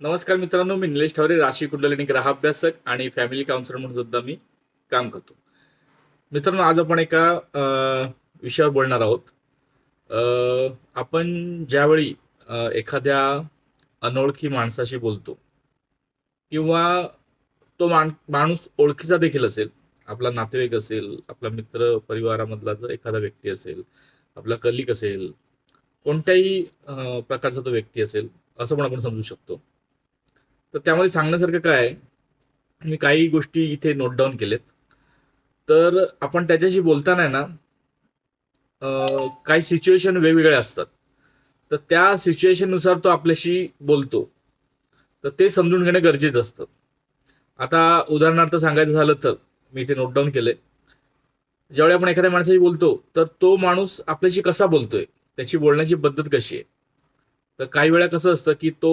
नमस्कार मित्रांनो मी निलेश ठावरे राशी कुंडलिनी ग्राहाभ्यासक आणि फॅमिली काउन्सिलर म्हणून सुद्धा मी काम करतो. मित्रांनो आज आपण एका अ, विषयावर बोलणार आहोत. आपण ज्यावेळी एखाद्या अनोळखी माणसाशी बोलतो किंवा तो माण माणूस ओळखीचा देखील असेल आपला नातेवाईक असेल आपला मित्र परिवारामधला जर एखादा व्यक्ती असेल आपला कलिक असेल कोणत्याही प्रकारचा तो व्यक्ती असेल असं पण आपण समजू शकतो. तर त्यामध्ये सांगण्यासारखं काय आहे? मी काही गोष्टी इथे नोट डाऊन केलेत. तर आपण त्याच्याशी बोलताना आहे ना काही सिच्युएशन वेगवेगळ्या असतात. तर त्या सिच्युएशननुसार तो आपल्याशी बोलतो. तर ते समजून घेणं गरजेचं असतं. आता उदाहरणार्थ सांगायचं झालं तर मी इथे नोट डाऊन केलं ज्यावेळी आपण एखाद्या माणसाशी बोलतो तर तो माणूस आपल्याशी कसा बोलतोय? त्याची बोलण्याची पद्धत कशी आहे? तर काही वेळा कसं असतं की तो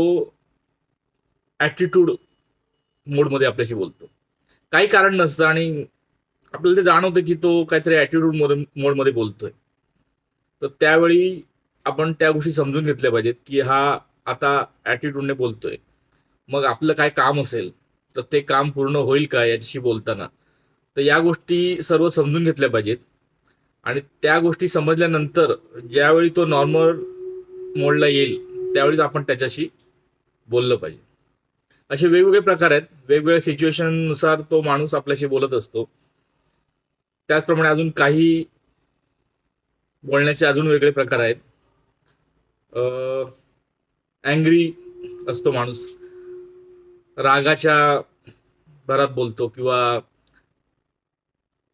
ॲटिट्यूड मोडमध्ये आपल्याशी बोलतो. काही कारण नसतं आणि आपल्याला ते जाणवतं की तो काहीतरी ॲटिट्यूड मोड मोडमध्ये बोलतोय. तर त्यावेळी आपण त्या गोष्टी समजून घेतल्या पाहिजेत की हा आता ॲटिट्यूडने बोलतोय. मग आपलं काय काम असेल तर ते काम पूर्ण होईल का याच्याशी बोलताना? तर या गोष्टी सर्व समजून घेतल्या पाहिजेत. आणि त्या गोष्टी समजल्यानंतर ज्यावेळी तो नॉर्मल मोडला येईल त्यावेळीच आपण त्याच्याशी बोललं पाहिजे. असे वेगवेगळे प्रकार आहेत. वेगवेगळ्या सिच्युएशननुसार तो माणूस आपल्याशी बोलत असतो. त्याचप्रमाणे अजून काही बोलण्याचे अजून वेगळे प्रकार आहेत. अँग्री असतो माणूस. रागाच्या भरात बोलतो किंवा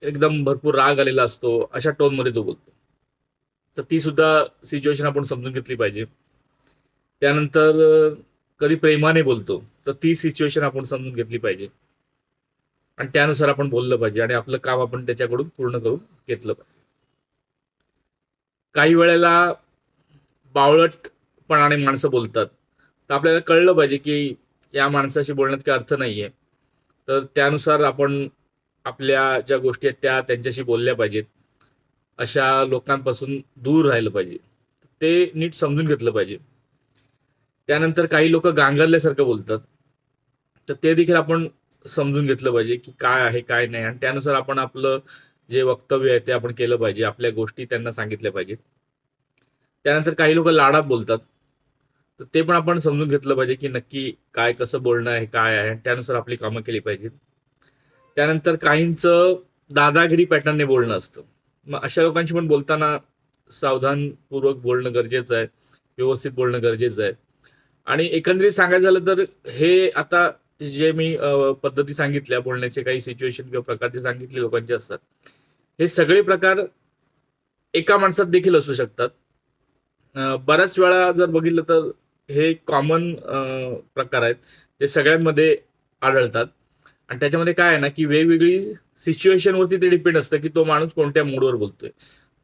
एकदम भरपूर राग आलेला असतो अशा टोनमध्ये तो बोलतो. तर ती सुद्धा सिच्युएशन आपण समजून घेतली पाहिजे. त्यानंतर कधी प्रेमाने बोलतो. तर ती सिच्युएशन आपण समजून घेतली पाहिजे. आणि त्यानुसार आपण बोललं पाहिजे आणि आपलं काम आपण त्याच्याकडून पूर्ण करून घेतलं पाहिजे. काही वेळेला बावळटपणाने माणसं बोलतात. तर आपल्याला कळलं पाहिजे की या माणसाशी बोलण्यात काही अर्थ नाहीये. तर त्यानुसार आपण आपल्या ज्या गोष्टी आहेत त्या त्यांच्याशी बोलल्या पाहिजेत. अशा लोकांपासून दूर राहिलं पाहिजे. ते नीट समजून घेतलं पाहिजे. त्यानंतर काही लोक गांगरल्यासारखं बोलतात. तर ते देखील आपण समजून घेतलं पाहिजे की काय आहे काय नाही. आणि त्यानुसार आपण आपलं जे वक्तव्य आहे ते आपण केलं पाहिजे. आपल्या गोष्टी त्यांना सांगितल्या पाहिजेत. त्यानंतर काही लोक लाडात बोलतात. तर ते पण आपण समजून घेतलं पाहिजे की नक्की काय कसं बोलणं आहे काय आहे. त्यानुसार आपली कामं केली पाहिजेत. त्यानंतर काहींचं दादागिरी पॅटर्नने बोलणं असतं. मग अशा लोकांशी पण बोलताना सावधानपूर्वक बोलणं गरजेचं आहे. व्यवस्थित बोलणं गरजेचं आहे. आणि एकंदरीत सांगायचं झालं तर हे आता जे मी पद्धती सांगितल्या बोलण्याचे काही सिच्युएशन किंवा प्रकार जे सांगितले लोकांचे असतात हे सगळे प्रकार एका माणसात देखील असू शकतात. बऱ्याच वेळा जर बघितलं तर हे कॉमन प्रकार आहेत जे सगळ्यांमध्ये आढळतात. आणि त्याच्यामध्ये काय आहे ना की वेगवेगळी सिच्युएशनवरती ते डिपेंड असतं की तो माणूस कोणत्या मूडवर बोलतोय.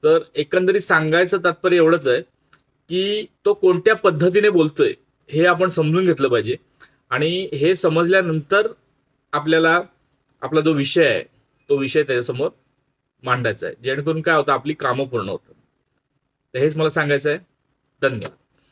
तर एकंदरीत सांगायचं तात्पर्य एवढंच आहे की तो कोणत्या पद्धतीने बोलतोय हे आपण समजून घेतलं पाहिजे. आणि हे समजल्यानंतर आपल्याला आपला जो विषय आहे तो विषय त्याच्यासमोर मांडायचा आहे. जेणेकरून काय होतं आपली कामं पूर्ण होतात. तर हेच मला सांगायचं आहे. धन्यवाद.